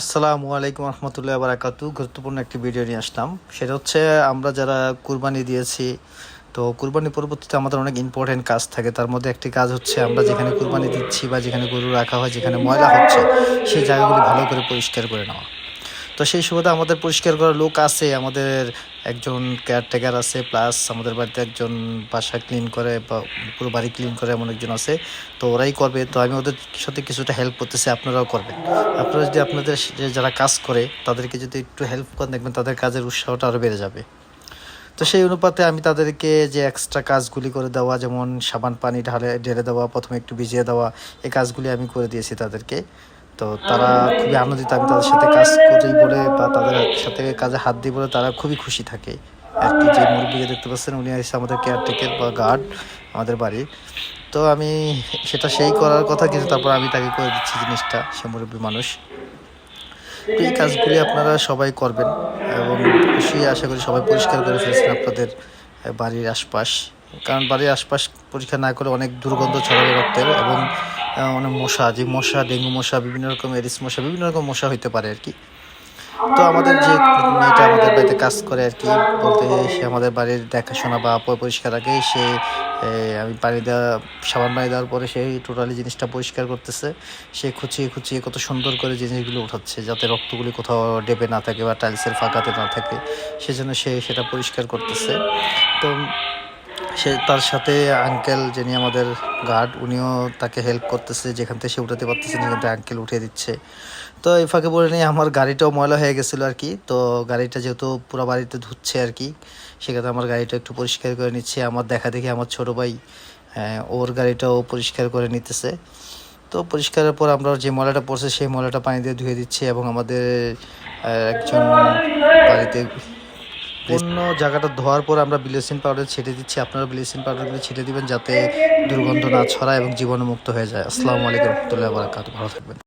আসসালামু আলাইকুম রহমতুল্লাহ বারাকাতু। গুরুত্বপূর্ণ একটি ভিডিও নিয়ে আসলাম। সেটা হচ্ছে, আমরা যারা কুরবানি দিয়েছি, তো কুরবানি পরবর্তীতে আমাদের অনেক ইম্পর্টেন্ট কাজ থাকে। তার মধ্যে একটি কাজ হচ্ছে, আমরা যেখানে কুরবানি দিচ্ছি বা যেখানে গরু রাখা হয়, যেখানে ময়লা হচ্ছে, সেই জায়গাগুলি ভালো করে পরিষ্কার করে নেওয়া। তো সেই সুবাদে আমাদের পরিষ্কার করার লোক আছে, আমাদের একজন কেয়ারটেকার আছে প্লাস আমাদের বাড়িতে একজন বাসা ক্লিন করে বা পুরো বাড়ি ক্লিন করে এমন একজন আছে, তো ওরাই করবে। তো আমি ওদের সাথে কিছুটা হেল্প করতেছি, আপনারাও করবেন। আপনারা যদি আপনাদের যারা কাজ করে, তাদেরকে যদি একটু হেল্প করেন, দেখবেন তাদের কাজের উৎসাহটা আরও বেড়ে যাবে। তো সেই অনুপাতে আমি তাদেরকে যে এক্সট্রা কাজগুলি করে দেওয়া, যেমন সাবান, পানি ঢালে, ঢেলে দেওয়া, প্রথমে একটু ভিজিয়ে দেওয়া, এই কাজগুলি আমি করে দিয়েছি তাদেরকে। তো তারা খুবই আনন্দিত আমি তাদের সাথে কাজ করি বলে বা তাদের সাথে কাজে হাত দিই বলে তারা খুবই খুশি থাকে। আর কি যে মুরব্বীকে দেখতে পাচ্ছেন, উনি আসছে আমাদের কেয়ারটেকার বা গার্ড আমাদের বাড়ির। তো আমি সেটা সেই করার কথা, কিন্তু তারপর আমি তাকে করে দিচ্ছি জিনিসটা, সে মুরব্বী মানুষ। তো এই কাজগুলি আপনারা সবাই করবেন এবং খুশি আশা করি সবাই পরিষ্কার করে ফেলছেন আপনাদের বাড়ির আশপাশ। কারণ বাড়ির আশপাশ পরীক্ষা না করে অনেক দুর্গন্ধ ছড়াবে রক্তের এবং অনেক মশা, যে মশা, ডেঙ্গু মশা, বিভিন্ন রকম এরিস মশা, বিভিন্ন রকম মশা হইতে পারে আর কি। তো আমাদের যে মেয়েটা আমাদের বাড়িতে কাজ করে আর কি, বলতে সে আমাদের বাড়ির দেখাশোনা বা পরিষ্কার রাখে সে আমি পানি দেওয়া, সাবান পানি দেওয়ার পরে সেই টোটালি জিনিসটা পরিষ্কার করতেছে। সে খুঁচিয়ে খুঁচিয়ে কত সুন্দর করে জিনিসগুলো উঠাচ্ছে, যাতে রক্তগুলি কোথাও ডেবে না থাকে বা টাইলসের ফাঁকাতে না থাকে। সেজন্য সে সেটা পরিষ্কার করতেছে। তো সে তার সাথে আঙ্কেল যিনি আমাদের গার্ড উনিও তাকে হেল্প করতেছে, যেখান থেকে সে উঠাতে পারতেছে না থেকে আঙ্কেল উঠিয়ে দিচ্ছে। তো এই ফাঁকে বলে নিয়ে আমার গাড়িটাও ময়লা হয়ে গেছিল আর কি। তো গাড়িটা যেহেতু পুরো বাড়িতে ধুচ্ছে আর কি সেক্ষেত্রে আমার গাড়িটা একটু পরিষ্কার করে নিচ্ছে। আমার দেখা দেখি আমার ছোট ভাই ওর গাড়িটাও পরিষ্কার করে নিতেছে। তো পরিষ্কারের পর আমরা যে ময়লাটা পড়ছে, সেই ময়লাটা পানি দিয়ে ধুয়ে দিচ্ছে এবং আমাদের একজন বাড়িতে পূর্ণ জায়গাটা ধোয়ার পর আমরা ব্লিচিং পাউডার ছেটে দিচ্ছি। আপনারা ব্লিচিং পাউডারগুলো ছেটে দিবেন যাতে দুর্গন্ধ না ছড়ায় এবং জীবাণুমুক্ত হয়ে যায়। আসসালামু আলাইকুম রহমতুল্লাহ বারাকাত ভালো থাকবেন।